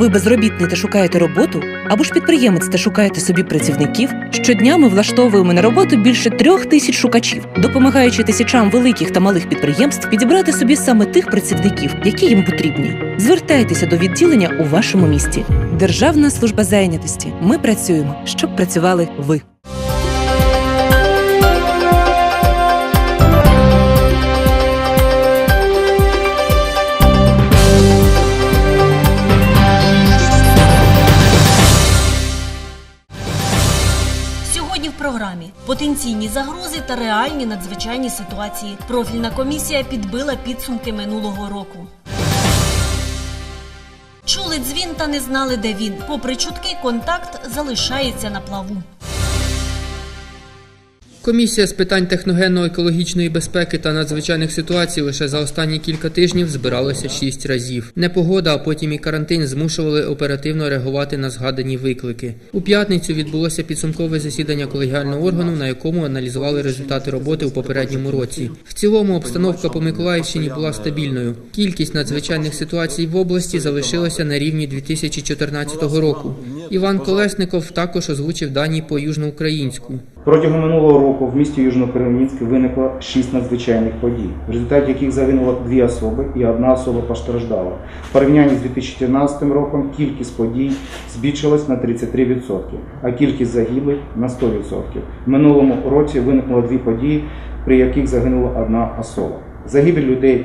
Ви безробітний та шукаєте роботу? Або ж підприємець та шукаєте собі працівників? Щодня ми влаштовуємо на роботу більше трьох тисяч шукачів, допомагаючи тисячам великих та малих підприємств підібрати собі саме тих працівників, які їм потрібні. Звертайтеся до відділення у вашому місті. Державна служба зайнятості. Ми працюємо, щоб працювали ви. Програмі потенційні загрози та реальні надзвичайні ситуації. Профільна комісія підбила підсумки минулого року. Чули дзвін та не знали, де він. Попри чутки, контакт залишається на плаву. Комісія з питань техногенно-екологічної безпеки та надзвичайних ситуацій лише за останні кілька тижнів збиралося шість разів. Непогода, а потім і карантин змушували оперативно реагувати на згадані виклики. У п'ятницю відбулося підсумкове засідання колегіального органу, на якому аналізували результати роботи у попередньому році. В цілому обстановка по Миколаївщині була стабільною. Кількість надзвичайних ситуацій в області залишилася на рівні 2014 року. Іван Колесников також озвучив дані по южноукраїнську. Протягом минулого року в місті Южнокремінськ виникло шість надзвичайних подій, в результаті яких загинуло дві особи і одна особа постраждала. В порівнянні з 2014 роком кількість подій збільшилась на 33%, а кількість загиблих на 100%. В минулому році виникло дві події, при яких загинула одна особа. Загибель людей,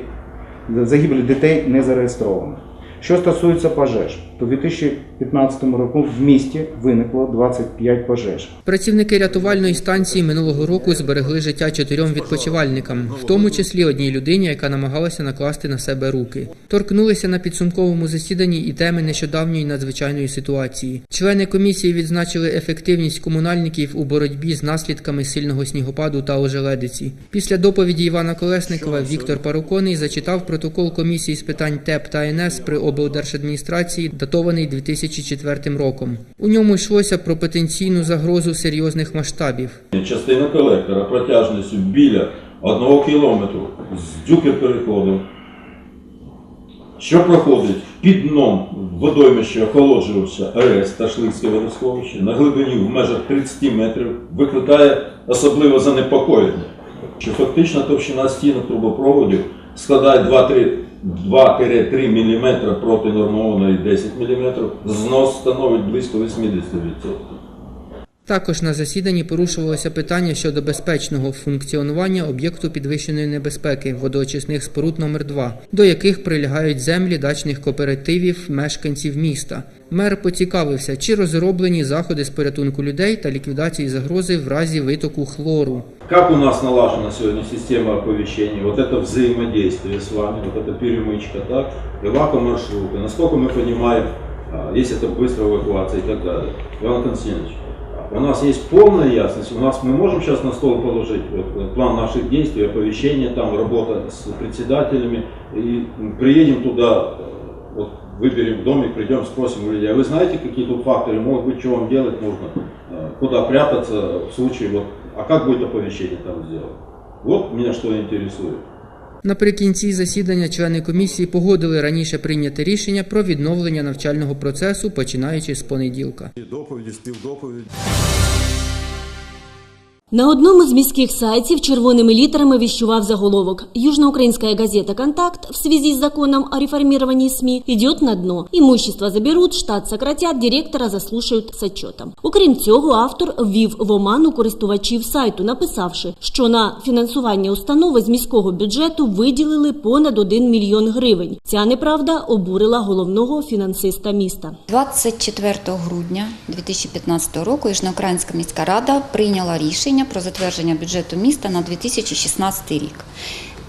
загибель дітей не зареєстровано. Що стосується пожеж, в 2015 році в місті виникло 25 пожеж. Працівники рятувальної станції минулого року зберегли життя чотирьом відпочивальникам, в тому числі одній людині, яка намагалася накласти на себе руки. Торкнулися на підсумковому засіданні і теми нещодавньої надзвичайної ситуації. Члени комісії відзначили ефективність комунальників у боротьбі з наслідками сильного снігопаду та ожеледиці. Після доповіді Івана Колесникова Віктор Паруконий зачитав протокол комісії з питань ТЕП та НС при облдержадміністрації, датований 2004 роком. У ньому йшлося про потенційну загрозу серйозних масштабів. Частина колектора протяжністю біля одного кілометру з дюкер переходу, що проходить під дном водоймища охолоджувався АЕС та Шлицьке водосховище на глибині в межах 30 метрів, викликає особливо занепокоєння, що фактично товщина стінок трубопроводів складає 2-3 2-3 мм проти нормованої 10 мм, знос становить близько 80%. Також на засіданні порушувалося питання щодо безпечного функціонування об'єкту підвищеної небезпеки водоочисних споруд номер 2 до яких прилягають землі дачних кооперативів мешканців міста. Мер поцікавився, чи розроблені заходи з порятунку людей та ліквідації загрози в разі витоку хлору. Как у нас налажена сегодня система оповещения, вот это взаимодействие с вами, вот эта перемычка, так, эвакомаршруты, насколько мы понимаем, а, есть это быстрая эвакуация и так далее. Иван Константинович, у нас есть полная ясность, у нас мы можем сейчас на стол положить вот, план наших действий, оповещения, там работа с председателями, и приедем туда, вот, выберем домик, придем, спросим у людей, а вы знаете, какие тут факторы могут быть, что вам делать нужно, э, куда прятаться в случае, вот, а как будет оповещение там сделано? Вот меня что интересует. Наприкінці засідання члени комісії погодили раніше прийняти рішення про відновлення навчального процесу, починаючи з понеділка. доповіді, співдоповіді. На одном из міських сайтів червоними літерами віщував заголовок «Южноукраинская газета «Контакт» в связи с законом о реформировании СМИ идет на дно. Имущество заберут, штат сократят, директора заслушають з отчетом. Окрім цього, автор ввів в оману користувачів сайту, написавши, що на фінансування установи з міського бюджету виділили понад 1 мільйон гривень. Ця неправда обурила головного фінансиста міста. 24 грудня 2015 року Южноукраїнська міська рада прийняла рішення про затвердження бюджету міста на 2016 рік.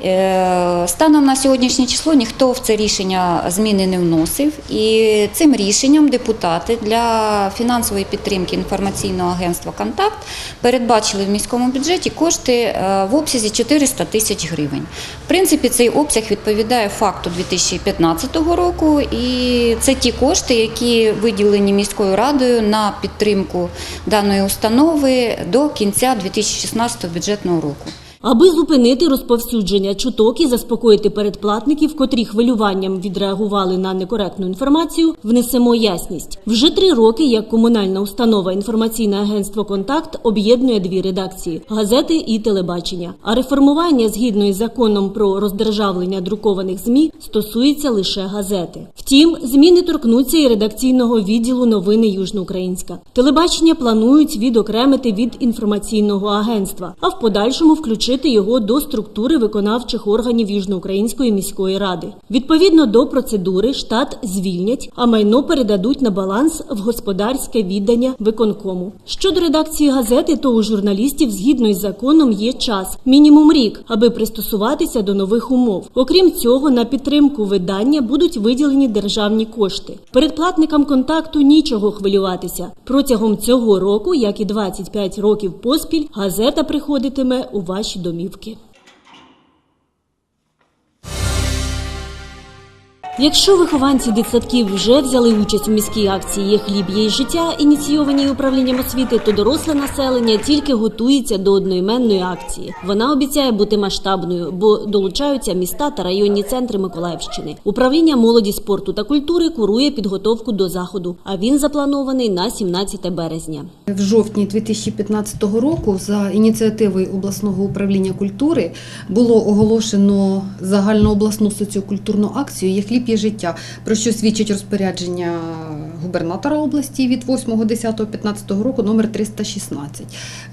Е, Станом на сьогоднішнє число ніхто в це рішення зміни не вносив, і цим рішенням депутати для фінансової підтримки інформаційного агентства Контакт передбачили в міському бюджеті кошти е, в обсязі 400 тисяч гривень. В принципі, цей обсяг відповідає факту 2015 року, і це ті кошти, які виділені міською радою на підтримку даної установи до кінця 2016 бюджетного року. Аби зупинити розповсюдження чуток і заспокоїти передплатників, котрі хвилюванням відреагували на некоректну інформацію, внесемо ясність. Вже три роки як комунальна установа інформаційне агентство Контакт об'єднує дві редакції газети і телебачення. А реформування згідно із законом про роздержавлення друкованих змі стосується лише газети. Втім, зміни торкнуться і редакційного відділу новини Южноукраїнська. Телебачення планують відокремити від інформаційного агентства, а в подальшому включити його до структури виконавчих органів Южноукраїнської міської ради. Відповідно до процедури штат звільнять, а майно передадуть на баланс в господарське віддання виконкому. Щодо редакції газети, то у журналістів згідно із законом є час мінімум рік, аби пристосуватися до нових умов. Окрім цього, на підтримку видання будуть виділені державні кошти. Передплатникам контакту нічого хвилюватися. Протягом цього року, як і 25 років поспіль, газета приходитиме у ваші домівки. Якщо вихованці дитсадків вже взяли участь у міській акції «Є хліб, є життя, ініційованій управлінням освіти, то доросле населення тільки готується до одноіменної акції. Вона обіцяє бути масштабною, бо долучаються міста та районні центри Миколаївщини. Управління молоді, спорту та культури курує підготовку до заходу. А він запланований на 17 березня. В жовтні 2015 року за ініціативою обласного управління культури було оголошено загальнообласну соціокультурну акцію «Є хліб, є життя», про що свідчить розпорядження губернатора області від 8.10.15 року номер 316.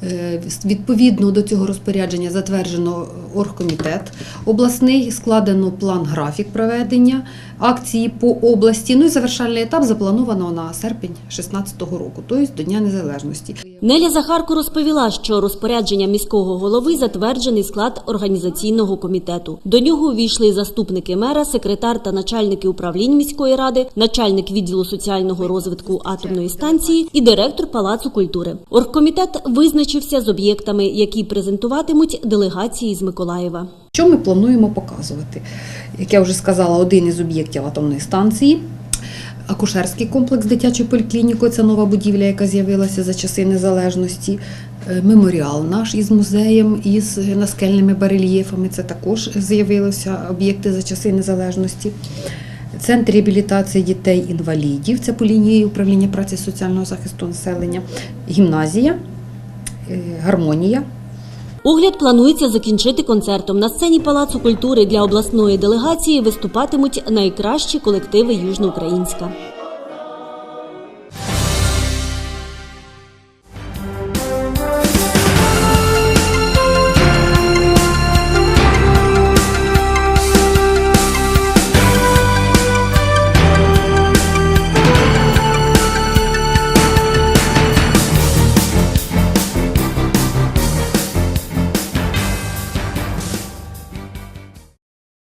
Е, Відповідно до цього розпорядження затверджено оргкомітет обласний, складено план графік проведення акції по області. Ну і завершальний етап заплановано на серпень 2016 року, тобто до Дня Незалежності. Неля Захарко розповіла, що розпорядження міського голови затверджений склад організаційного комітету. До нього увійшли заступники мера, секретар та начальники управлінь міської ради, начальник відділу соціального розвитку атомної станції і директор палацу культури. Оргкомітет визначився з об'єктами, які презентуватимуть делегації з Миколаєва. Що ми плануємо показувати? Як я вже сказала, один із об'єктів атомної станції. Акушерський комплекс дитячої поліклініки це нова будівля, яка з'явилася за часи незалежності. Е, Меморіал наш із музеєм, із наскельними барельєфами. Це також з'явилися об'єкти за часи незалежності. Центр реабілітації дітей-інвалідів це по лінії управління праці соціального захисту населення, гімназія, е, гармонія. Огляд планується закінчити концертом. На сцені Палацу культури для обласної делегації виступатимуть найкращі колективи Южноукраїнська.